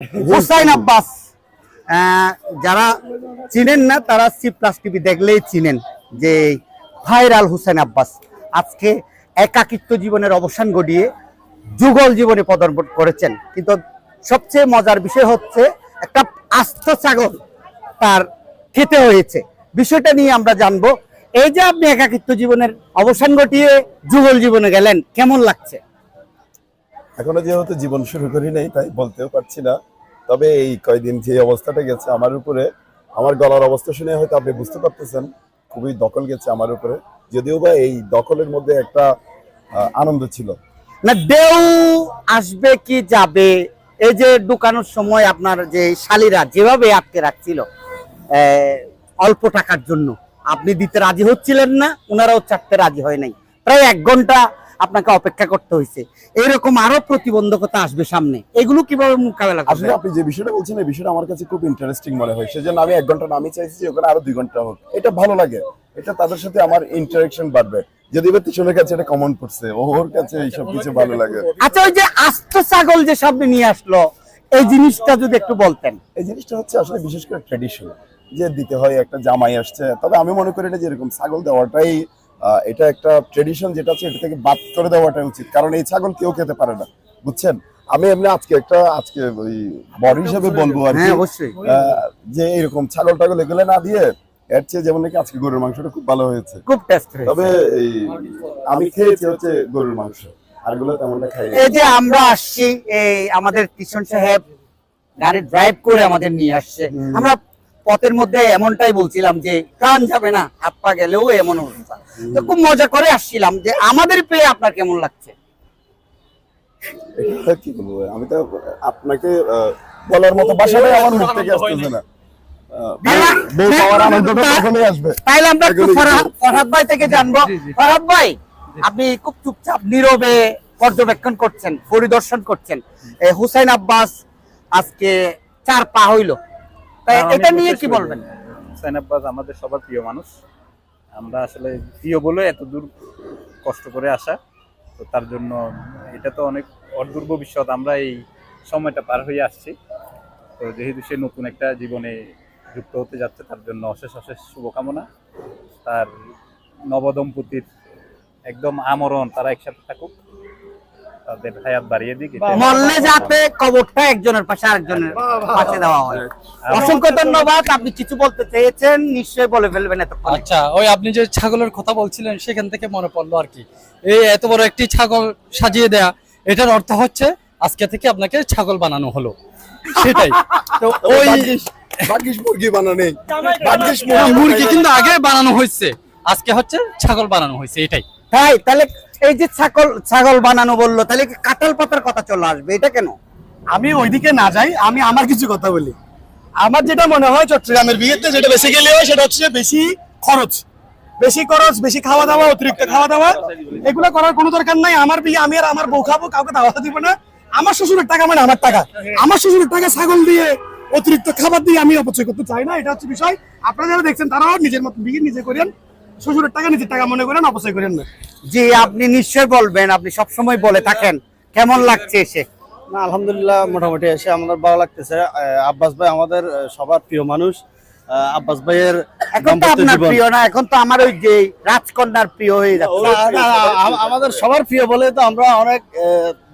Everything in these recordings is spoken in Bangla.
হুসাইন আব্বাস। যারা চিনেন না তারা সি প্লাস টিভি দেখলেই চিনেন যে ভাইরাল হুসাইন আব্বাস। আজকে একাকিত্ব জীবনের অবসান ঘটিয়ে যুগল জীবনে পদার্পণ করেছেন। কিন্তু সবচেয়ে মজার বিষয় হচ্ছে একটা আস্ত ছাগল তার খেতে হয়েছে। বিষয়টা নিয়ে আমরা জানব এই যে আপনি একাকিত্ব জীবনের অবসান ঘটিয়ে যুগল জীবনে গেলেন কেমন লাগছে? এখনও যেহেতু জীবন শুরু করি নাই, তাই বলতেও পারছি না। তবে এই কয়দিন যে অবস্থাটা গেছে আমার উপরে, আমার গলার অবস্থা শুনে হয়তো আপনি বুঝতে পারতেছেন, খুবই দখল গেছে আমার উপরে। যদিও বা এই দখলের মধ্যে একটা আনন্দ ছিল। না, দেউ আসবে কি যাবে, এই যে ঢুকানোর সময় আপনার যে শালীরা যেভাবে আটকে রাখছিল অল্প টাকার জন্য, আপনি দিতে রাজি হচ্ছিলেন না ওনারাও চারতে রাজি হয় নাই। প্রায় এক ঘণ্টা আপনাকে অপেক্ষা করতে হয়েছে। এরকম আরও প্রতিবন্ধকতা আসবে সামনে। এগুলো কীভাবে মোকাবেলা আসলে আপনি যে বিষয়টা বলছেন এই বিষয়টা আমার কাছে খুব ইন্টারেস্টিং মনে হয়। সেজন্য আমি এক ঘণ্টা নামি চাইছি ওখানে আরও দুই ঘণ্টা হোক। এটা ভালো লাগে। এটা তাদের সাথে আমার ইন্টারাকশন বাড়বে। যদি তিশনের কাছে এটা কমন পড়ছে ওর কাছে এইসব কিছু ভালো লাগে। আচ্ছা ওই যে আস্ত ছাগল যে সামনে নিয়ে আসলো এই জিনিসটা যদি একটু বলতেন। এই জিনিসটা হচ্ছে আসলে বিশেষ করে ট্রেডিশন যে দিতে হয় একটা জামাই আসছে। তবে আমি মনে করি এটা যেরকম ছাগল দেওয়াটাই এটা একটা ট্রেডিশন যেটা আছে এটা থেকে বাদ করে দেওয়াটাই উচিত। কারণ এই ছাগল কেউ খেতে পারে না বুঝছেন? আমি এমনি আজকে একটা আজকে ওই বড় হিসেবে বলব আর কি। হ্যাঁ যে এরকম ছাগল টাগল এগুলো না দিয়ে এর চেয়ে যেমন নাকি আজকে গরুর মাংসটা খুব ভালো হয়েছে। খুব টেস্ট তবে এই আমি খেয়েছি হচ্ছে গরুর মাংস আরগুলো তেমনটা খাই এই যে আমরা আসছি এই আমাদের কিষণ সাহেব গাড়ি ড্রাইভ করে আমাদের নিয়ে আসছে। আমরা পথের মধ্যে এমনটাই বলছিলাম যে কান যাবে না হাত পা গেলেও এমন অবস্থা। তো খুব মজা করে আসছিলাম যে আমাদের পেয়ে আপনার কেমন লাগছে? কি বলব আমি তো আপনাকে বলার মতো আমার মুখ থেকে আসতেছে না। আহ, বউ- বউ পাওয়ার আনন্দটা তখনই আসবে। তাইলে আমরা ফরহাদ ফরহাদ ভাই থেকে জানব। ফরহাদ ভাই আপনি খুব চুপচাপ নীরবে পর্যবেক্ষণ করছেন পরিদর্শন করছেন। হুসাইন আব্বাস আজকে চার পা হইল। তাই এটা নিয়ে কি বলবেন? হুসাইন আব্বাস আমাদের সবার প্রিয় মানুষ। আমরা আসলে প্রিয় বলে এত দূর কষ্ট করে আসা, তো তার জন্য এটা তো অনেক অদূর ভবিষ্যৎ আমরা এই সময়টা পার হয়ে আসছি। তো যেহেতু সে নতুন একটা জীবনে যুক্ত হতে যাচ্ছে, তার জন্য অশেষ অশেষ শুভকামনা। তার নবদম্পতির একদম আমরণ তারা একসাথে থাকুক। তাদের হায়াত বাড়িয়ে দিক মরলে যাতে কবরটা একজনের পাশে আরেকজনের পাশে দেওয়া হয়। অসংখ্য ধন্যবাদ আপনি কিছু বলতে চেয়েছেন নিশ্চয়ই বলে ফেলবেন এতক্ষণ। আচ্ছা ওই আপনি যে ছাগলের কথা বলছিলেন সেখান থেকে মনে পড়ল আর কি। এই এত বড় একটি ছাগল সাজিয়ে দেয়া এটার অর্থ হচ্ছে আজকে থেকে আপনাকে ছাগল বানানো হলো। সেটাই। তো ওই মুরগি বানানে। মুরগি কিন্তু আগে বানানো হয়েছে। আজকে হচ্ছে ছাগল বানানো হয়েছে এটাই। তাই তাহলে এই যে ছাগল ছাগল বানানো বলল, তাহলে কি কাঁঠাল পাতার কথা চলে আসবে? এটা কেন? আমি ওইদিকে না যাই, আমি আমার কিছু কথা বলি। আমার যেটা মনে হয়, চট্টগ্রামের বিয়েতে যেটা বেসিক্যালি হয়, সেটা হচ্ছে বেশি খরচ। বেশি খরচ, বেশি খাওয়া দাওয়া অতিরিক্ত খাওয়া দাওয়া এগুলো করার কোনো দরকার নাই। আমার বিয়ে, আমি আর আমার বউ খাব, কাউকে দাওয়াতে দিব না। আমার শ্বশুরের টাকা মানে আমার টাকা। আমার শ্বশুরের টাকা ছাগল দিয়ে অতিরিক্ত খাবার দিয়ে আমি অপচয় করতে চাই না, এটা হচ্ছে বিষয়। আপনারা যারা দেখছেন, তারাও নিজের মতো বিয়ে নিজে করেন। শ্বশুরের টাকা, নিজের টাকা মনে করেন, অপচয় করেন না। জি আপনি নিশ্চয় বলবেন আপনি সবসময় বলে থাকেন। কেমন লাগছে এসে? না আলহামদুলিল্লাহ মোটামুটি এসে আমাদের ভালো লাগতেছে। আব্বাস ভাই আমাদের সবার প্রিয় মানুষ। আব্বাস ভাইয়ের এখন তো আপনার প্রিয় না এখন তো আমার ওই যে রাজকন্যার প্রিয় হয়ে যাচ্ছে। আমাদের সবার প্রিয় বলে তো আমরা অনেক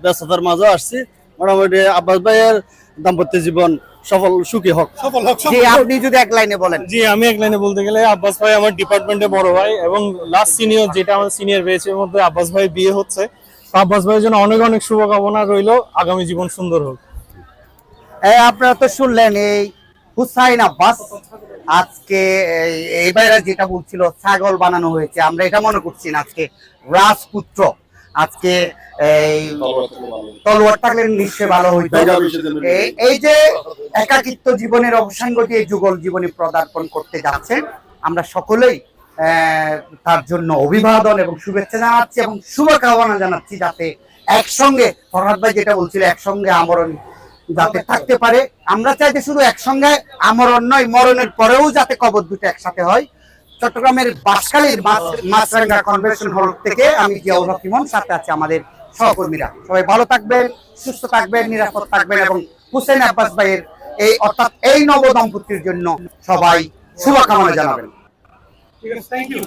ব্যস্ততার মাঝে আসছি। মোটামুটি আব্বাস ভাইয়ের দাম্পত্য জীবন সফল সুখী হোক। সফল হোক জি আপনি যদি এক লাইনে বলেন। জি আমি এক লাইনে বলতে গেলে আব্বাস ভাই আমার ডিপার্টমেন্টে বড় ভাই এবং লাস্ট সিনিয়র যেটা আমার সিনিয়র ব্যাচের মধ্যে আব্বাস ভাই বিয়ে হচ্ছে। আব্বাস ভাইয়ের জন্য অনেক অনেক শুভকামনা রইল। আগামী জীবন সুন্দর হোক। এই আপনারা তো শুনলেন এই হুসাইন আব্বাস। আজকে বাইরে যেটা বলছিল ছাগল বানানো হয়েছে। আমরা এটা মনে করছি না আজকে রাজপুত্র। আজকে এই তলোয়ার থাকলে নিশ্চয় ভালো হইতো এই- যে একাকিত্ব জীবনের অবসান ঘটিয়ে যুগল জীবনে পদার্পণ করতে যাচ্ছেন আমরা সকলেই তার জন্য অভিবাদন এবং শুভেচ্ছা জানাচ্ছি এবং শুভকামনা জানাচ্ছি যাতে একসঙ্গে ফরহাদ ভাই যেটা বলছিল একসঙ্গে আমরণ যাতে থাকতে পারে। আমরা চাই যে শুধু একসঙ্গে আমরণ নয় মরণের পরেও যাতে কবর দুটো একসাথে হয়। চট্টগ্রামের বাসকালীর মাছরাঙ্গা কনভেনশন হল থেকে আমি জিয়াউল হক ইমন, সাথে আছি আমাদের সহকর্মীরা। সবাই ভালো থাকবেন, সুস্থ থাকবেন, নিরাপদ থাকবেন এবং হুসেন আব্বাস ভাইয়ের এই অর্থাৎ এই নব দম্পতির জন্য সবাই শুভকামনা জানাবেন। ঠিক আছে থ্যাংক ইউ